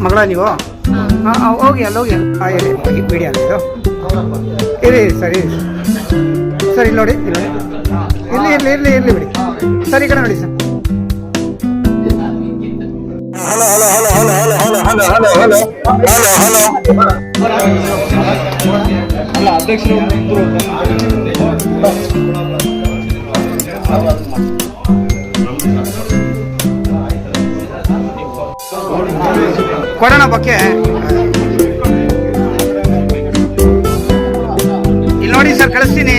ಅವರ ನೀವು ಹಾಂ ಹೋಗಿ ಅಲ್ಲಿ ಹೋಗಿ ಹಾಂ ಬಿಡಿ ಅಲ್ಲಿದ್ದು ಇರಿ ಸರಿ ಸರಿ ಸರ್ ಇಲ್ಲಿ ನೋಡಿ ಇಲ್ಲಿ ನೋಡಿ ಇರಲಿ ಇರಲಿ ಇರಲಿ ಇರಲಿ ಬಿಡಿ ಸರ್ ಈ ಕಡೆ ನೋಡಿ sir hello hello hello hello hello hello hello hello hello hello ಕೊಡೋಣ ಬಗ್ಗೆ ಇಲ್ಲಿ ನೋಡಿ ಸರ್, ಕಳಿಸ್ತೀನಿ.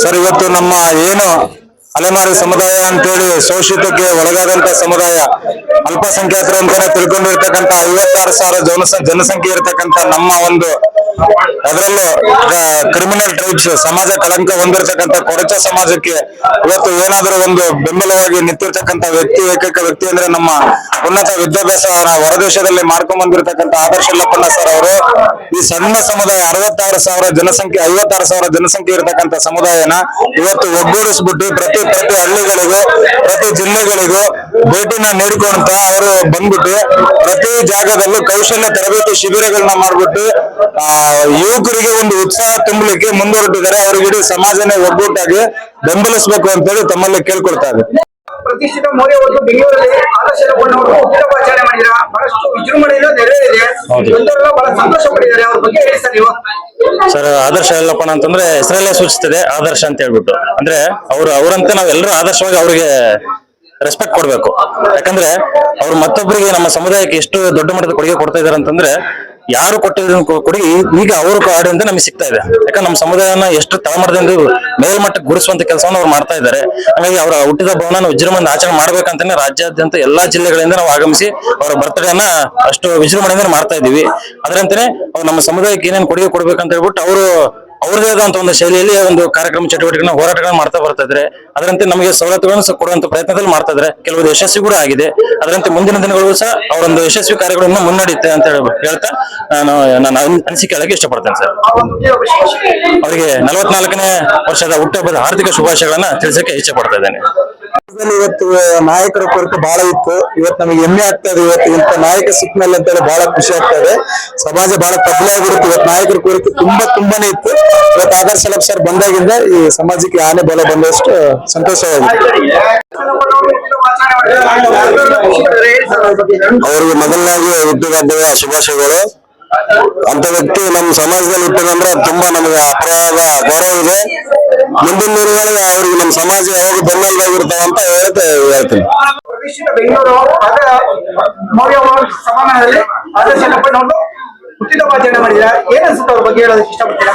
ಸರ್, ಇವತ್ತು ನಮ್ಮ ಏನು ಅಲೆಮಾರಿ ಸಮುದಾಯ ಅಂತೇಳಿ ಶೋಷಿತಕ್ಕೆ ಒಳಗಾದಂತ ಸಮುದಾಯ ಅಲ್ಪಸಂಖ್ಯಾತರು ಅಂತಾನೆ ತಿಳ್ಕೊಂಡಿರ್ತಕ್ಕಂಥ ಐವತ್ತಾರು ಸಾವಿರ ಜನಸ ಜನಸಂಖ್ಯೆ ಇರತಕ್ಕಂತ ನಮ್ಮ ಒಂದು ಅದರಲ್ಲೂ ಕ್ರಿಮಿನಲ್ ಟ್ರೈಬ್ಸ್ ಸಮಾಜ ಕಳಂಕ ಹೊಂದಿರತಕ್ಕಂತ ಕೊರಚ ಸಮಾಜಕ್ಕೆ ಇವತ್ತು ಏನಾದರೂ ಒಂದು ಬೆಂಬಲವಾಗಿ ನಿಂತಿರ್ತಕ್ಕಂತ ವ್ಯಕ್ತಿ, ಏಕೈಕ ವ್ಯಕ್ತಿ ಅಂದ್ರೆ ನಮ್ಮ ಉನ್ನತ ವಿದ್ಯಾಭ್ಯಾಸ ಹೊರದೇಶದಲ್ಲಿ ಮಾಡ್ಕೊಂಡ್ ಬಂದಿರತಕ್ಕಂತ ಆದರ್ಶ ಲಪ್ಪಣ್ಣ ಸರ್ ಅವರು, ಈ ಸಣ್ಣ ಸಮುದಾಯ ಅರವತ್ತಾರು ಸಾವಿರ ಜನಸಂಖ್ಯೆ, ಐವತ್ತಾರು ಸಾವಿರ ಜನಸಂಖ್ಯೆ ಇರತಕ್ಕಂತ ಸಮುದಾಯನ ಇವತ್ತು ಒಗ್ಗೂಡಿಸ್ಬಿಟ್ಟು ಪ್ರತಿ ಪ್ರತಿ ಹಳ್ಳಿಗಳಿಗೂ, ಪ್ರತಿ ಜಿಲ್ಲೆಗಳಿಗೂ ಭೇಟಿನ ನೀಡಿಕೊಂತ ಅವರು ಬಂದ್ಬಿಟ್ಟು ಪ್ರತಿ ಜಾಗದಲ್ಲೂ ಕೌಶಲ್ಯ ತರಬೇತಿ ಶಿಬಿರಗಳನ್ನ ಮಾಡ್ಬಿಟ್ಟು, ಆ ಯುವಕರಿಗೆ ಒಂದು ಉತ್ಸಾಹ ತುಂಬಲಿಕ್ಕೆ ಮುಂದುವರೆದಿದ್ದಾರೆ. ಅವರಿಗೆ ಇಡೀ ಸಮಾಜನೇ ಒಗ್ಗೂಟಾಗಿ ಬೆಂಬಲಿಸಬೇಕು ಅಂತ ಹೇಳಿ ತಮ್ಮಲ್ಲಿ ಕೇಳ್ಕೊಳ್ತಾರೆ ಪ್ರತಿಷ್ಠಿತ ಮೌಲ್ಯ ಬೆಂಗಳೂರಲ್ಲಿ ಮಾಡಿದ್ರ ಬಹಳಷ್ಟು ವಿಜೃಂಭಣೆಯಿಂದ ನೆರವೇರಿದೆ. ಹೌದು. ಎಲ್ಲರೂ ಬಹಳ ಸಂತೋಷ ಪಟ್ಟಿದ್ದಾರೆ. ಅವ್ರ ಬಗ್ಗೆ ಹೇಳಿ ಸರ್ ನೀವು. ಸರ್ ಆದರ್ಶ ಎಲ್ಲಪ್ಪಣ ಅಂತಂದ್ರೆ ಹೆಸರಲ್ಲೇ ಸೂಚಿಸ್ತದೆ ಆದರ್ಶ ಅಂತ ಹೇಳ್ಬಿಟ್ಟು. ಅಂದ್ರೆ ಅವ್ರು ಅವ್ರಂತೆ ನಾವೆಲ್ಲರೂ ಆದರ್ಶವಾಗಿ ಅವ್ರಿಗೆ ರೆಸ್ಪೆಕ್ಟ್ ಕೊಡ್ಬೇಕು. ಯಾಕಂದ್ರೆ ಅವ್ರು ಮತ್ತೊಬ್ಬರಿಗೆ ನಮ್ಮ ಸಮುದಾಯಕ್ಕೆ ಎಷ್ಟು ದೊಡ್ಡ ಮಟ್ಟದ ಕೊಡುಗೆ ಕೊಡ್ತಾ ಇದಾರೆ ಅಂತಂದ್ರೆ ಯಾರು ಕೊಟ್ಟಿರೋ ಕೊಡಿ, ಈಗ ಅವರು ಕಾಡಿಂದ ನಮಗೆ ಸಿಗ್ತಾ ಇದೆ. ಯಾಕಂದ್ರೆ ನಮ್ಮ ಸಮುದಾಯನ ಎಷ್ಟು ತಳಮಟ್ಟದಿಂದ ಮೇಲ್ಮಟ್ಟಕ್ಕೆ ಗುರುಸುವಂತ ಕೆಲಸವನ್ನು ಅವ್ರು ಮಾಡ್ತಾ ಇದ್ದಾರೆ. ಹಾಗಾಗಿ ಅವರ ಹುಟ್ಟಿದ ಭವನ ವಿಜೃಂಭಣೆ ಆಚರಣೆ ಮಾಡ್ಬೇಕಂತಾನೆ ರಾಜ್ಯಾದ್ಯಂತ ಎಲ್ಲಾ ಜಿಲ್ಲೆಗಳಿಂದ ನಾವು ಆಗಮಿಸಿ ಅವರ ಬರ್ತಡೇನ ಅಷ್ಟು ವಿಜೃಂಭಣೆಯಿಂದ ಮಾಡ್ತಾ ಇದೀವಿ ಅದ್ರಂತಾನೆ ಅವ್ರು ನಮ್ಮ ಸಮುದಾಯಕ್ಕೆ ಏನೇನು ಕೊಡುಗೆ ಕೊಡ್ಬೇಕಂತ ಹೇಳ್ಬಿಟ್ಟು ಅವರು ಅವ್ರದೇ ಆದಂತ ಒಂದು ಶೈಲಿಯಲ್ಲಿ ಒಂದು ಕಾರ್ಯಕ್ರಮ ಚಟುವಟಿಕೆಗಳನ್ನ ಹೋರಾಟಗಳನ್ನ ಮಾಡ್ತಾ ಬರ್ತಾ ಇದ್ರೆ, ಅದರಂತೆ ನಮಗೆ ಸವಲತ್ತುಗಳನ್ನು ಕೊಡುವಂತ ಪ್ರಯತ್ನದಲ್ಲಿ ಮಾಡ್ತಾ ಇದ್ರೆ ಕೆಲವೊಂದು ಯಶಸ್ವಿ ಕೂಡ ಆಗಿದೆ. ಅದರಂತೆ ಮುಂದಿನ ದಿನಗಳು ಸಹ ಅವರೊಂದು ಯಶಸ್ವಿ ಕಾರ್ಯಗಳನ್ನು ಮುನ್ನಡೆಯುತ್ತೆ ಅಂತ ಹೇಳಿ ಹೇಳ್ತಾ ನಾನು ಅನ್- ಅನಿಸಿಕೆ ಹೇಳಕ್ಕೆ ಇಷ್ಟಪಡ್ತೇನೆ ಸರ್. ಅವರಿಗೆ ನಲವತ್ನಾಲ್ಕನೇ ವರ್ಷದ ಹುಟ್ಟುಹಬ್ಬದ ಆರ್ಥಿಕ ಶುಭಾಶಯಗಳನ್ನ ತಿಳಿಸಕ್ಕೆ ಇಚ್ಛೆ ಪಡ್ತಾ ಇದ್ದೇನೆ. ಇವತ್ತು ನಾಯಕರ ಕೊರತೆ ಬಹಳ ಇತ್ತು. ಇವತ್ತು ನಮಗೆ ಹೆಮ್ಮೆ ಆಗ್ತದೆ ಇವತ್ತು ಇಂಥ ನಾಯಕ ಸಿಕ್ಮೇಲೆ ಅಂತೇಳಿ ಬಹಳ ಖುಷಿ ಆಗ್ತದೆ ಸಮಾಜ ಬಹಳ ಪ್ರಬಲ ಆಗಿರುತ್ತೆ ಇವತ್ತು ನಾಯಕರ ಕೊರತೆ ತುಂಬಾ ತುಂಬಾನೇ ಇತ್ತು. ಇವತ್ತು ಆದರ್ಶ ಲಕ್ಷ ಸರ್ ಬಂದಾಗಿಂದ ಈ ಸಮಾಜಕ್ಕೆ ಆನೆ ಬಲ ಬಂದಷ್ಟು ಸಂತೋಷವಾಗಿದೆ. ಅವರಿಗೆ ಮೊದಲನಾಗಿ ಹುಟ್ಟಿದ ಶುಭಾಶಯಗಳು. ಅಂತ ವ್ಯಕ್ತಿ ನಮ್ಮ ಸಮಾಜದಲ್ಲಿ ಹುಟ್ಟಿದಂದ್ರೆ ತುಂಬಾ ನಮಗೆ ಅಪರಾಧ, ಗೌರವ ಇದೆ. ಮುಂದಿನ ದಿನಗಳಲ್ಲಿ ಅವ್ರಿಗೆ ನಮ್ಮ ಸಮಾಜ ಯಾವಾಗ ಬೆನ್ನೆಲುಬಾಗಿರ್ತಾವ ಅಂತ ಹೇಳ್ತಾ ಹೇಳ್ತೀನಿ. ಪ್ರತಿಷ್ಠಿತ ಬೆಂಗಳೂರು ಅದ ಮೌಲ್ಯ ಸಮಾನದಲ್ಲಿ ಆದರ್ಶ ಅವರು ಹುಟ್ಟಿದಬ್ಬ ಆಚರಣೆ ಮಾಡಿದ್ದಾರೆ. ಏನ್ ಅನ್ಸುತ್ತೆ ಅವ್ರ ಬಗ್ಗೆ ಹೇಳೋದಕ್ಕೆ ಇಷ್ಟಪಡ್ತೀರಾ?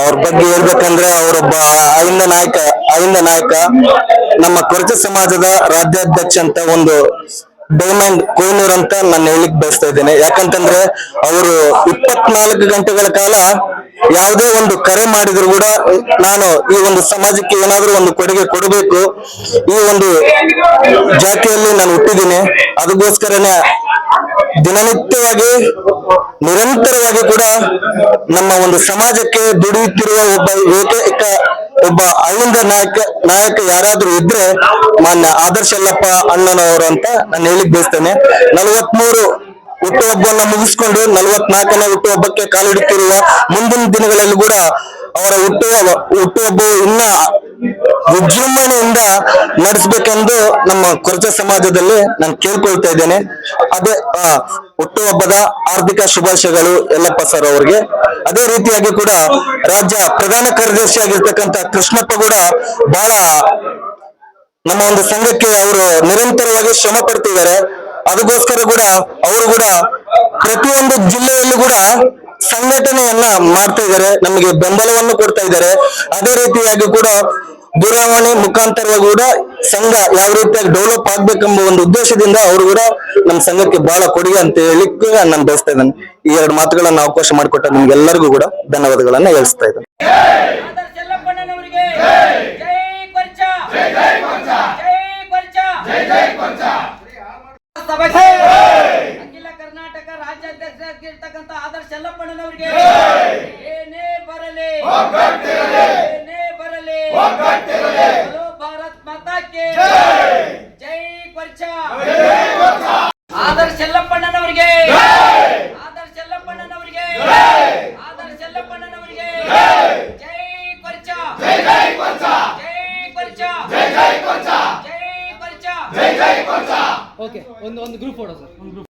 ಅವ್ರ ಬಗ್ಗೆ ಹೇಳ್ಬೇಕಂದ್ರೆ ಅವರೊಬ್ಬ ಅಹಿಂದ ನಾಯಕ ಅಹಿಂದ ನಾಯಕ ನಮ್ಮ ಕೊರಚ ಸಮಾಜದ ರಾಜ್ಯಾಧ್ಯಕ್ಷ ಅಂತ ಒಂದು ಡೈಮಂಡ್ ಕೊಯ್ನೂರ್ ಅಂತ ನಾನು ಹೇಳಿಕ್ ಬಯಸ್ತಾ ಇದ್ದೇನೆ. ಯಾಕಂತಂದ್ರೆ ಅವರು ಇಪ್ಪತ್ನಾಲ್ಕು ಗಂಟೆಗಳ ಕಾಲ ಯಾವುದೇ ಒಂದು ಕರೆ ಮಾಡಿದ್ರು ಕೂಡ ನಾನು ಈ ಒಂದು ಸಮಾಜಕ್ಕೆ ಏನಾದ್ರೂ ಒಂದು ಕೊಡುಗೆ ಕೊಡಬೇಕು. ಈ ಒಂದು ಜಾತಿಯಲ್ಲಿ ನಾನು ಹುಟ್ಟಿದ್ದೀನಿ. ಅದಕ್ಕೋಸ್ಕರನೇ ದಿನನಿತ್ಯವಾಗಿ, ನಿರಂತರವಾಗಿ ಕೂಡ ನಮ್ಮ ಒಂದು ಸಮಾಜಕ್ಕೆ ದುಡಿಯುತ್ತಿರುವ ಒಬ್ಬ ಏಕೈಕ ಒಬ್ಬ ಅಹಿಂದ ನಾಯಕ ನಾಯಕ ಯಾರಾದ್ರೂ ಇದ್ರೆ ಮಾನ್ಯ ಆದರ್ಶ ಯಲ್ಲಪ್ಪ ಅಣ್ಣನವರು ಅಂತ ನಾನು ಹೇಳಿ ಬಯಸ್ತೇನೆ. ನಲವತ್ಮೂರು ಹುಟ್ಟುಹಬ್ಬವನ್ನ ಮುಗಿಸ್ಕೊಂಡು ನಲವತ್ನಾಲ್ಕನೇ ಹುಟ್ಟುಹಬ್ಬಕ್ಕೆ ಕಾಲಿಡುತ್ತಿರುವ ಮುಂದಿನ ದಿನಗಳಲ್ಲಿ ಕೂಡ ಅವರ ಹುಟ್ಟುಹಬ್ಬ ಹುಟ್ಟುಹಬ್ಬವು ಇನ್ನ ವಿಜೃಂಭಣೆಯಿಂದ ನಡೆಸಬೇಕೆಂದು ನಮ್ಮ ಕೊರಚ ಸಮಾಜದಲ್ಲಿ ನಾನು ಕೇಳ್ಕೊಳ್ತಾ ಇದ್ದೇನೆ. ಅದೇ ಹುಟ್ಟುಹಬ್ಬದ ಆರ್ಥಿಕ ಶುಭಾಶಯಗಳು ಎಲ್ಲಪ್ಪ ಸರ್ ಅವರಿಗೆ. ಅದೇ ರೀತಿಯಾಗಿ ಕೂಡ ರಾಜ್ಯ ಪ್ರಧಾನ ಕಾರ್ಯದರ್ಶಿ ಆಗಿರ್ತಕ್ಕಂಥ ಕೃಷ್ಣಪ್ಪ ಕೂಡ ಬಹಳ ನಮ್ಮ ಒಂದು ಸಂಘಕ್ಕೆ ಅವರು ನಿರಂತರವಾಗಿ ಶ್ರಮ ಪಡ್ತಿದ್ದಾರೆ. ಅದಕ್ಕೋಸ್ಕರ ಕೂಡ ಅವರು ಕೂಡ ಪ್ರತಿಯೊಂದು ಜಿಲ್ಲೆಯಲ್ಲೂ ಕೂಡ ಸಂಘಟನೆಯನ್ನ ಮಾಡ್ತಾ ಇದ್ದಾರೆ. ನಮಗೆ ಬೆಂಬಲವನ್ನು ಕೊಡ್ತಾ ಇದ್ದಾರೆ. ಅದೇ ರೀತಿಯಾಗಿ ಕೂಡ ದೂರವಾಣಿ ಮುಖಾಂತರ ಕೂಡ ಸಂಘ ಯಾವ ರೀತಿಯಾಗಿ ಡೆವಲಪ್ ಆಗ್ಬೇಕೆಂಬ ಒಂದು ಉದ್ದೇಶದಿಂದ ಅವರು ಕೂಡ ನಮ್ಮ ಸಂಘಕ್ಕೆ ಬಹಳ ಕೊಡುಗೆ ಅಂತ ಹೇಳಿಕ್ಕೆ ನಾನು ಬಯಸ್ತಾ ಇದ್ದೇನೆ. ಈ ಎರಡು ಮಾತುಗಳನ್ನ ಅವಕಾಶ ಮಾಡಿಕೊಟ್ಟ ನಿಮ್ಗೆಲ್ಲರಿಗೂ ಕೂಡ ಧನ್ಯವಾದಗಳನ್ನ ಹೇಳಿಸ್ತಾ ಇದ್ದೇನೆ. ಜೈ ಕೊರ್ಚ. ಜೈ ಜೈ ಕೊರ್ಚ. ಜೈ ಕೊರ್ಚ. ಸಭೆಗೆ ಅಖಿಲ ಕರ್ನಾಟಕ ರಾಜ್ಯಾಧ್ಯಕ್ಷರಾಗಿರ್ತಕ್ಕಂಥ ಆದರ್ಶ ಯಲ್ಲಪ್ಪಣ್ಣನವರಿಗೆ ಏನೇ ಬರಲಿ ಏನೇ बोलो ಓಕೆ ಒಂದು ಒಂದು ಗ್ರೂಪ್ ಫೋಟೋ ಸರ್